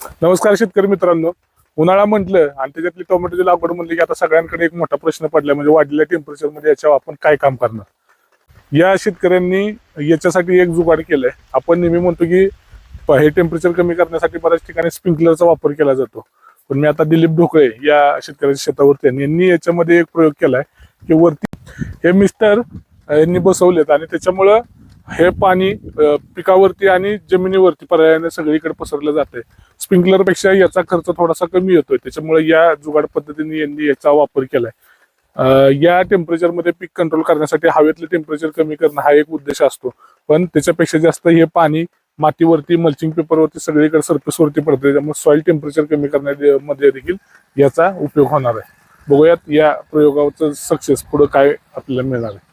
नमस्कार शेतकरी मित्रांनो. उन्हाळा म्हटलं आणि त्याच्यातली टोमॅटोची लागवड म्हणली की आता सगळ्यांकडे एक मोठा प्रश्न पडला म्हणजे वाढलेल्या टेम्परेचरमध्ये याच्यावर आपण काय काम करणार? या शेतकऱ्यांनी याच्यासाठी एक जुगाड केलंय. आपण नेहमी म्हणतो की हे टेम्परेचर कमी करण्यासाठी बऱ्याच ठिकाणी स्प्रिंकलरचा वापर केला जातो. पण मी आता दिलीप ढोकळे या शेतकऱ्याच्या शेतावरती आहे. यांनी याच्यामध्ये एक प्रयोग केलाय की वरती हे मिस्टर यांनी बसवलेत आणि त्याच्यामुळं हे पाणी पिकावरती आणि जमिनीवरती पर्यायाने सगळीकडे पसरलं जाते आहे स्प्रिंकलरपेक्षा याचा खर्च थोडासा कमी येतोय. त्याच्यामुळे या जुगाड पद्धतीने यांनी याचा वापर केलाय. या टेम्परेचरमध्ये पीक कंट्रोल करण्यासाठी हवेतलं टेम्परेचर कमी करणं हा एक उद्देश असतो. पण त्याच्यापेक्षा जास्त हे पाणी मातीवरती मल्चिंग पेपरवरती सगळीकडे सरफेसवरती पडतं त्यामुळे सॉईल टेम्परेचर कमी करण्यामध्ये देखील याचा उपयोग होणार आहे. बघूयात या प्रयोगाचं सक्सेस पुढं काय आपल्याला मिळणार आहे.